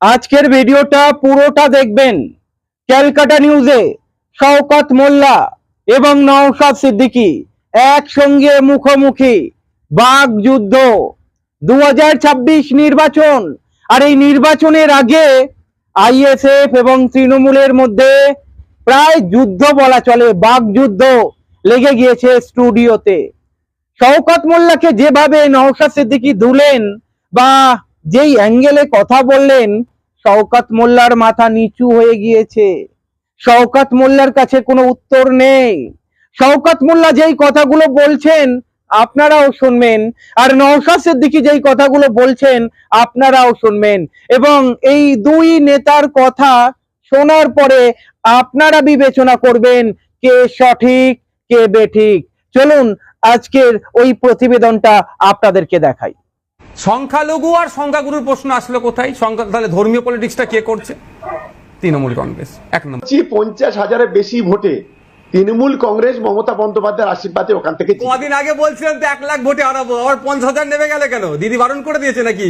আজকের ভিডিওটা পুরোটা দেখবেন। ক্যালকাটা নিউজে শওকত মোল্লা এবং নওশাদ সিদ্দিকী একসঙ্গে মুখোমুখি বাঘ যুদ্ধ। দুহাজার ছাব্বিশ নির্বাচন, আর এই নির্বাচনের আগে আইএসএফ এবং তৃণমূলের মধ্যে প্রায় যুদ্ধ বলা চলে, বাঘ যুদ্ধ লেগে গিয়েছে স্টুডিওতে। শওকত মোল্লাকে যেভাবে নওশাদ সিদ্দিকী ধুলেন বা যেই অ্যাঙ্গেলে কথা বললেন, শওকত মোল্লার মাথা নিচু হয়ে গিয়েছে। শওকত মোল্লার কাছে কোনো উত্তর নেই। শওকত মোল্লা যেই কথাগুলো বলছেন, আপনারাও শুনবেন। আর নওশাদ সিদ্দিকী যেই কথাগুলো বলছেন, আপনারাও শুনবেন। এবং এই দুই নেতার কথা শোনার পরে আপনারা বিবেচনা করবেন কে সঠিক, কে বেঠিক। চলুন, আজকের ওই প্রতিবেদনটা আপনাদেরকে দেখাই। সংখ্যালঘু আর সংখ্যাগুরুর প্রশ্ন আসলো কোথায়? সংখ্যা তাহলে ধর্মীয় পলিটিক্সটা কে করছে? তৃণমূল কংগ্রেস। এক নম্বর। পঞ্চাশ হাজারের বেশি ভোটে তৃণমূল কংগ্রেস মমতা বন্দ্যোপাধ্যায়ের আশীর্বাদে ওখান থেকে কদিন আগে বলছিলেন তো এক লাখ ভোটে হারাবো আবার পঞ্চাশ হাজার নেমে গেলে কেন? দিদি বারণ করে দিয়েছে নাকি?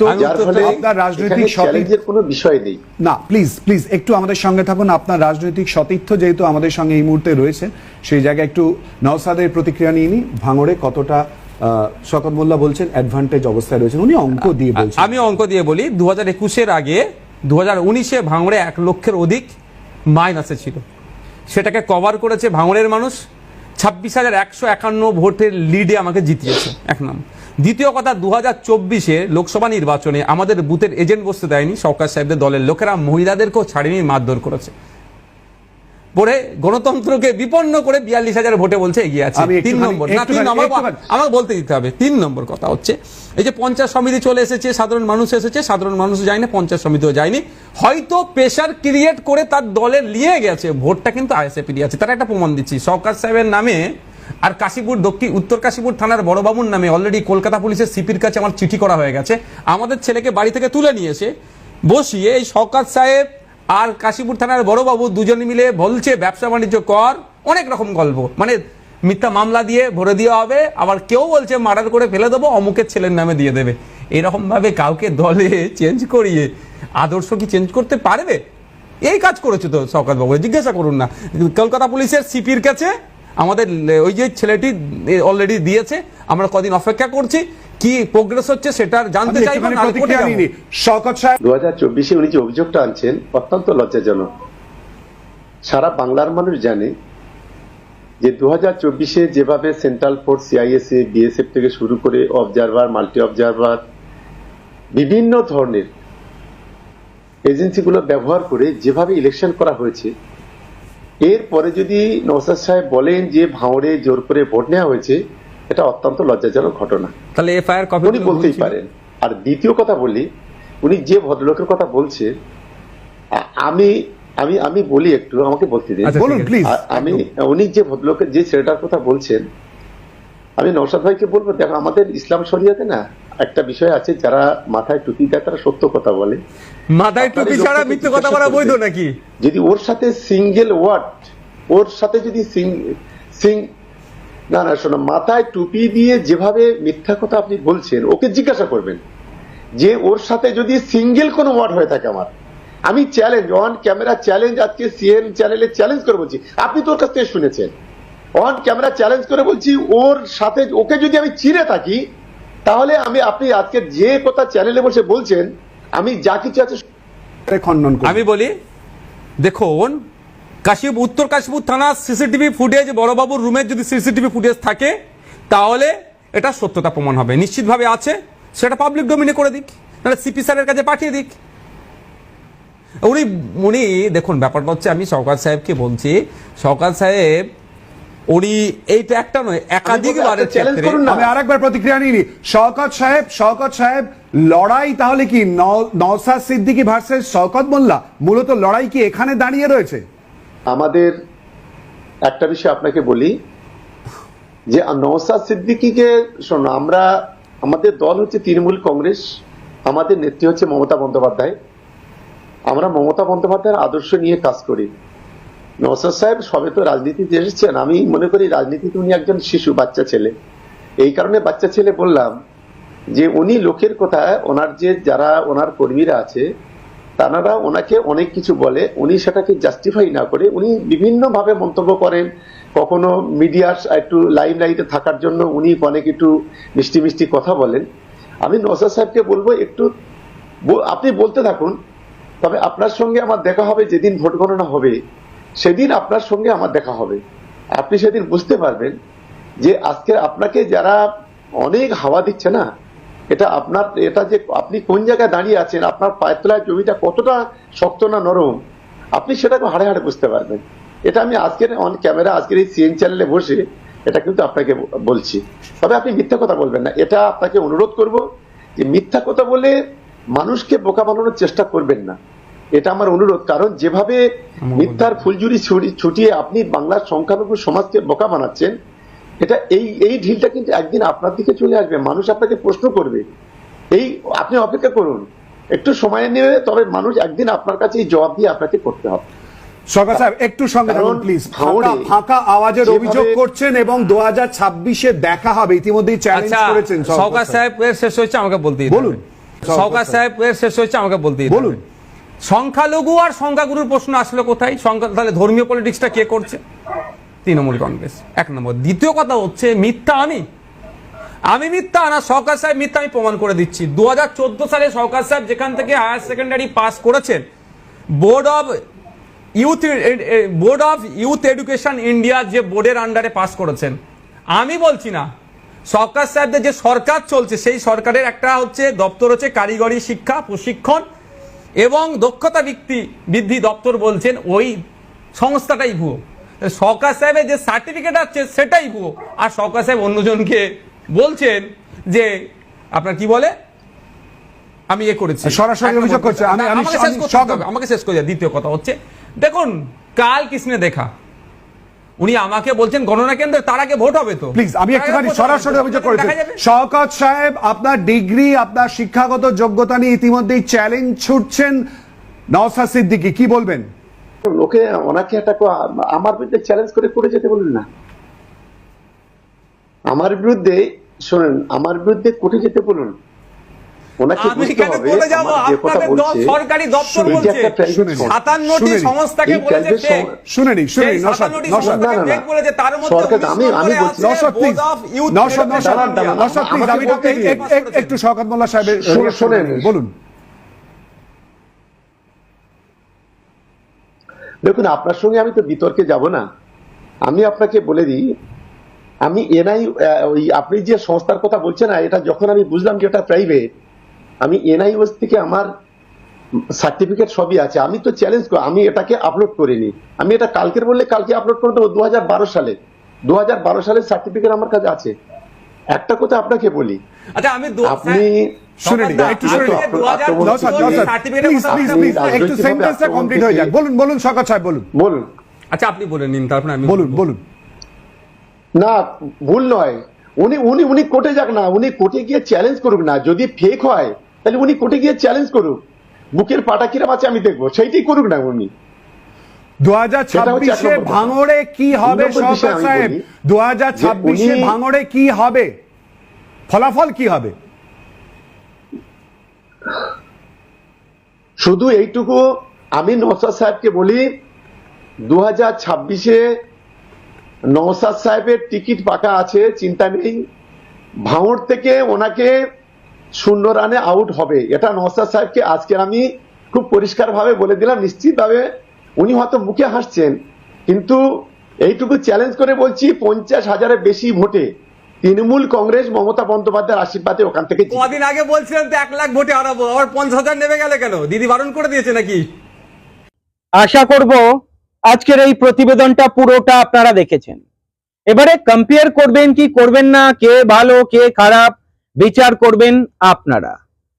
তো আমি যার উত্তর ফলে দেই। আপনার রাজনৈতিক কোনো বিষয় নেই। না প্লিজ প্লিজ একটু আমাদের সঙ্গে থাকুন। আপনার রাজনৈতিক সতীর্থ যেহেতু আমাদের সঙ্গে এই মুহূর্তে রয়েছে সেই জায়গায় একটু নওসাদের প্রতিক্রিয়া নিয়ে নি ভাঙড়ে কতটা শকত মোল্লা বলছেন অ্যাডভান্টেজ অবস্থায় রয়েছেন। উনি অঙ্ক দিয়ে বলছেন। আমি অঙ্ক দিয়ে বলি দু হাজার একুশের আগে দু হাজার উনিশে ভাঙড়ে এক লক্ষের অধিক মাইনাসে ছিল। সেটাকে কভার করেছে ভাঙড়ের মানুষ। ছাব্বিশ হাজার একশো একান্ন ভোটের লিডে আমাকে জিতিয়েছে এক নাম। দ্বিতীয় কথা দু হাজার চব্বিশে লোকসভা নির্বাচনে আমাদের বুথের এজেন্ট বসতে দেয়নি। সরকার সাহেবদের দলের লোকেরা মহিলাদেরকেও ছাড়িয়ে মারধর করেছে। পরে গণতন্ত্রকে বিপন্ন করে বিয়াল্লিশ হাজার ভোটে বলছে এগিয়ে আছে। তিন নম্বর। না তিন নম্বর আমাকে বলতে দিতে হবে। তিন নম্বর কথা হচ্ছে এই যে পঞ্চায়েত সমিতি চলে এসেছে সাধারণ মানুষ এসেছে সাধারণ মানুষ যায়নি পঞ্চায়েত সমিতিও যায়নি। হয়তো প্রেশার ক্রিয়েট করে তার দলে নিয়ে গেছে। ভোটটা কিন্তু আইএসএফ আছে। তার একটা প্রমাণ দিচ্ছি। সরকার সাহেবের নামে আর কাশীপুর দক্ষিণ উত্তর কাশীপুর থানার বড়বাবুর নামে অলরেডি কলকাতা পুলিশের সিপির কাছে আমার চিঠি করা হয়ে গেছে। আমাদের ছেলেকে বাড়ি থেকে তুলে নিয়ে এসে বসিয়ে এই সরকার সাহেব আর কাশীপুর থানার বড়বাবু দুজন মিলে বলছে, ব্যবসা বাণিজ্য কর। অনেক রকম গল্প। মানে মিথ্যা মামলা দিয়ে ভরে দেওয়া হবে, আবার কেউ বলছে, মার্ডার করে ফেলে দেবো, অমুকের ছেলের নামে দিয়ে দেবে। এরকম ভাবে কাউকে দলে চেঞ্জ করিয়ে আদর্শ কি চেঞ্জ করতে পারবে? এই কাজ করেছে তো শওকত বাবু, জিজ্ঞাসা করুন না। কলকাতা পুলিশের সিপির কাছে আমাদের ওই যে ছেলেটি অলরেডি দিয়েছে, আমরা কদিন অপেক্ষা করছি। কি প্রোগ্রেস হচ্ছে সেটা জানতে চাইব যাব। শওকত সাহেব দু হাজার চব্বিশে উনি যে অভিযোগটা আনছেন অত্যন্ত লজ্জাজনক সারা বাংলার মানুষ জানে যে দু হাজার চব্বিশে যেভাবে সেন্ট্রাল ফোর্স সিআইএসএ বিএসএফ থেকে শুরু করে অবজারভার মাল্টি অবজারভার বিভিন্ন ধরনের এজেন্সিগুলো ব্যবহার করে যেভাবে ইলেকশন করা হয়েছে এরপরে যদি নৌসাদ সাহেব বলেন যে ভাঁড়ে জোর করে ভোট নেওয়া হয়েছে এটা অত্যন্ত লজ্জাজনক ঘটনা। তাহলে এফআইআর কপি উনি বলতেই পারেন। আর দ্বিতীয় কথা বলি উনি যে ভদ্রলোকের কথা বলছে আমি আমি আমি বলি একটু আমাকে বলতে দিন। আচ্ছা, বলুন প্লিজ আমি উনি যে ভদ্রলোকের যে ছেলেটার কথা বলছেন আমি নৌসাদ ভাইকে বলব দেখো আমাদের ইসলাম শরিয়াতে না একটা বিষয় আছে যারা মাথায় টুপি দেয় তারা সত্য কথা বলে। মাথায় টুপি ছাড়া মিথ্যে কথা বলা বৈধ নাকি? যদি ওর সাথে সিঙ্গেল ওয়ার্ড ওর সাথে যদি সিং- সিং না না শোনো মাথায় টুপি দিয়ে যেভাবে মিথ্যা কথা আপনি বলছেন ওকে জিজ্ঞাসা করবেন। যে ওর সাথে যদি সিঙ্গেল কোনো ওয়ার্ড হয়ে থাকে আমার আমি চ্যালেঞ্জ অন ক্যামেরা চ্যালেঞ্জ আজকে সিএন চ্যানেলে চ্যালেঞ্জ করে বলছি। আপনি তো ওর কাছ থেকে শুনেছেন। অন ক্যামেরা চ্যালেঞ্জ করে বলছি ওর সাথে ওকে যদি আমি চিনে থাকি তাহলে আমি আপনি আজকে যে কথা চ্যানেলে বসে বলছেন আমি যা কিছু আছে খণ্ডন আমি বলি দেখুন কাশীপুর উত্তর কাশীপুর থানার সিসিটিভি ফুটেজ বড়বাবুর রুমের যদি সিসিটিভি ফুটেজ থাকে তাহলে এটা সত্যতা প্রমাণ হবে। নিশ্চিতভাবে আছে সেটা পাবলিক ডোমিনে করে দিক নাহলে সিপি স্যারের কাছে পাঠিয়ে দিক। উনি উনি দেখুন ব্যাপারটা হচ্ছে আমি সরকার সাহেবকে বলছি সরকার সাহেব উনি এইটা একটা নয় একাধিকবারের ক্ষেত্রে। আমি আরেকবার প্রতিক্রিয়া নিয়ে নি শওকত সাহেব শওকত সাহেব লড়াই তাহলে কি নও- নওসাদ সিদ্দিকী ভার্সেস শওকত মোল্লা? মূলত লড়াই কি এখানে দাঁড়িয়ে রয়েছে? আমাদের একটা বিষয় আপনাকে বলি, যে নওসাদ সিদ্দিকিকে শোনো, আমরা, আমাদের দল হচ্ছে তৃণমূল কংগ্রেস, আমাদের নেত্রী হচ্ছে মমতা বন্দ্যোপাধ্যায়। আমরা মমতা বন্দ্যোপাধ্যায়ের আদর্শ নিয়ে কাজ করি। নওসাদ সাহেব সবে তো রাজনীতিতে এসেছেন, আমি মনে করি রাজনীতিতে উনি একজন শিশু, বাচ্চা ছেলে। এই কারণে বাচ্চা ছেলে বললাম যে উনি লোকের কথা ওনার যে যারা, ওনার কর্মীরা আছে তারা ওনাকে অনেক কিছু বলে, উনি সেটাকে জাস্টিফাই না করে উনি বিভিন্ন ভাবে মন্তব্য করেন। কখনো মিডিয়ার একটু লাইম লাইটে থাকার জন্য উনি অনেক একটু মিষ্টি মিষ্টি কথা বলেন। আমি নসাদ সাহেবকে বলব একটু আপনি বলতে থাকুন, তবে আপনার সঙ্গে আমার দেখা হবে যেদিন ভোট গণনা হবে, সেদিন আপনার সঙ্গে আমার দেখা হবে। আপনি সেদিন বুঝতে পারবেন যে আজকে আপনাকে যারা অনেক হাওয়া দিচ্ছে না এটা আপনার এটা যে আপনি কোন জায়গায় দাঁড়িয়ে আছেন আপনার পায়ের তলায় জমিটা কতটা শক্ত না নরম আপনি সেটাকে হাড়ে হাড়ে বুঝতে পারবেন। এটা আমি আজকের অন ক্যামেরা আজকের এই সিএন চ্যানেলে বসে এটা কিন্তু আপনাকে বলছি। তবে আপনি মিথ্যা কথা বলবেন না এটা আপনাকে অনুরোধ করব যে মিথ্যা কথা বলে মানুষকে বোকা বানানোর চেষ্টা করবেন না। এটা আমার অনুরোধ কারণ যেভাবে মিথ্যার ফুলঝুরি ছুড়ি- ছুটিয়ে আপনি বাংলার সংখ্যালঘু সমাজকে বোকা বানাচ্ছেন এটা এই এই ঢিলটা কিন্তু একদিন আপনার দিকে চলে আসবে মানুষ আপনাকে প্রশ্ন করবে। এই আপনি অপেক্ষা করুন। একটু সময় নেবে তবে মানুষ একদিন আপনার কাছে এই জবাব দিয়ে আপনাকে করতে হবে। সরকার সাহেব একটু সঙ্গে থাকুন প্লিজ ফাঁকা ফাঁকা আওয়াজের অভিযোগ করছেন এবং দু হাজার ছাব্বিশে দেখা হবে। ইতিমধ্যেই চ্যালেঞ্জ করেছেন সৌকাত সাহেব। এর শেষ হয়েছে আমাকে বলতে বলুন। সৌকাত সাহেব এর শেষ হয়েছে আমাকে বলতে বলুন। সংখ্যালঘু আর সংখ্যাগুরুর প্রশ্ন আসলো কোথায়? সংখ্যা তাহলে ধর্মীয় পলিটিক্সটা কে করছে? তৃণমূল কংগ্রেস। এক নম্বর। দ্বিতীয় কথা হচ্ছে, মিথ্যা আমি। আমি মিথ্যা না, সরকার সাহেব মিথ্যা আমি প্রমাণ করে দিচ্ছি। দু হাজার চোদ্দ সালে সরকার সাহেব যেখান থেকে হায়ার সেকেন্ডারি পাস করেছেন, board of youth board of youth education India যে বোর্ডের আন্ডারে পাস করেছেন। আমি বলছি না, সরকার সাহেবদের যে সরকার চলছে, সেই সরকারের একটা হচ্ছে দপ্তর হচ্ছে কারিগরি শিক্ষা, প্রশিক্ষণ এবং দক্ষতা বৃত্তি বৃদ্ধি দপ্তর বলছেন, ওই সংস্থাটাই ভুয়ো। সরকার সাহেবের যে সার্টিফিকেট আছে সেটাই ভুয়ো আর সরকার সাহেব অন্যজনকে বলছেন যে আপনার কি বলে? আমি এ করেছি। সরাসরি অভিযোগ নম্বর। আমি- আমি- আমাকে শেষ আমি করতে হবে, আমাকে শেষ করে দ্বিতীয় কথা হচ্ছে দেখুন কাল কৃষ্ণে দেখা। উনি আমাকে বলছেন গণনা কেন্দ্রে তার আগে ভোট হবে তো। প্লিজ আমি একটুখানি সরাসরি। অভিযোগ করেছি। শওকত সাহেব আপনার ডিগ্রি আপনার শিক্ষাগত যোগ্যতা নিয়ে ইতিমধ্যেই চ্যালেঞ্জ ছুটছেন। নওসাদ সিদ্দিকি কি বলবেন? লোকে ওনাকে একটা আমার বিরুদ্ধে চ্যালেঞ্জ করে করে যেতে বলুন না। আমার বিরুদ্ধে শোনেন আমার বিরুদ্ধে কোর্টে যেতে বলুন। ওনাকে বুঝতে হবে বলে যাব? আমার যে কথা বলছে সরকারি দপ্তর বলছে একটা। সংস্থাকে বলেছে শুনেনি শুনেনি না, না। বলেছে, তার মধ্যে সরকার- আমি- আমি বলছি- প্লিজ প্লিজ আমি শওকত মোল্লা সাহেবের শোনেন। বলুন। দেখুন আপনার সঙ্গে আমি তো বিতর্কে যাব না। আমি আপনাকে বলে দিই আমি এনআই ওই আপনি যে সংস্থার কথা বলছেন না এটা যখন আমি বুঝলাম যে এটা প্রাইভেট আমি এনআইওএস থেকে আমার সার্টিফিকেট সবই আছে। আমি তো চ্যালেঞ্জ করি আমি এটাকে আপলোড করিনি। আমি এটা কালকের বললে কালকে আপলোড করে দেবো দু হাজার বারো সালে। দু হাজার বারো সালের সার্টিফিকেট আমার কাছে আছে। একটা কথা আপনাকে বলি। আচ্ছা আমি আপনি শুনে নিন, একটু নিন। একটু সেন্টেন্সটা কমপ্লিট হয়ে যাক। বলুন বলুন সাহেব বলুন। বলুন। আচ্ছা আপনি বলে নিন তারপরে আমি বলুন বলুন। না ভুল নয়। উনি উনি উনি কোর্টে যাক না উনি কোর্টে গিয়ে চ্যালেঞ্জ করুক না। যদি ফেক হয় তাহলে উনি কোর্টে গিয়ে চ্যালেঞ্জ করুক। বুকের পাটা কিরাম আছে আমি দেখব। সেইটাই করুক না উনি। দু হাজার ছাব্বিশে ভাঙড়ে কি হবে সাহেব? দু হাজার ছাব্বিশে ভাঙড়ে কি হবে? ফলাফল কি হবে? শুধু এইটুকু আমি নৌসাদ সাহেবকে বলি দু হাজার ছাব্বিশে নৌসাদ সাহেবের টিকিট পাকা আছে, চিন্তা নেই। ভাঙড় থেকে ওনাকে শূন্য রানে আউট হবে। এটা নৌসাদ সাহেবকে আজকে আমি খুব পরিষ্কারভাবে বলে দিলাম, নিশ্চিতভাবে উনি হয়তো মুখে হাসছেন। কিন্তু এইটুকু চ্যালেঞ্জ করে বলছি, পঞ্চাশ হাজারের বেশি ভোটে তৃণমূল কংগ্রেস মমতা বন্দ্যোপাধ্যায়ের আশীর্বাদে ওখান থেকে কদিন আগে বলছিলেন তো এক লাখ ভোটে হারাবো আবার পঞ্চাশ হাজার নেমে গেলে কেন? দিদি বারণ করে দিয়েছে নাকি? আশা করব আজকের এই প্রতিবেদনটা পুরোটা আপনারা দেখেছেন। এবারে কম্পেয়ার করবেন কি করবেন না কে ভালো কে খারাপ বিচার করবেন আপনারা।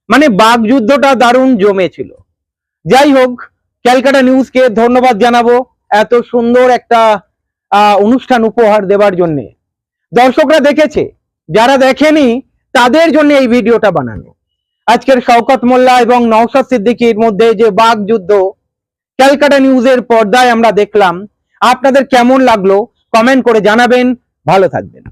মানে বাগযুদ্ধটা দারুণ জমেছিল। যাই হোক ক্যালকাটা নিউজকে ধন্যবাদ জানাব এত সুন্দর একটা আহ, অনুষ্ঠান উপহার দেওয়ার জন্য। দর্শকরা দেখেছে, যারা দেখেনি, তাদের জন্য এই ভিডিওটা বানানো। আজকের শওকত মোল্লা এবং নওশাদ সিদ্দিকির মধ্যে যে বাঘ যুদ্ধ, ক্যালকাটা নিউজের পর্দায় আমরা দেখলাম। আপনাদের কেমন লাগল, কমেন্ট করে জানাবেন। ভালো থাকবেন।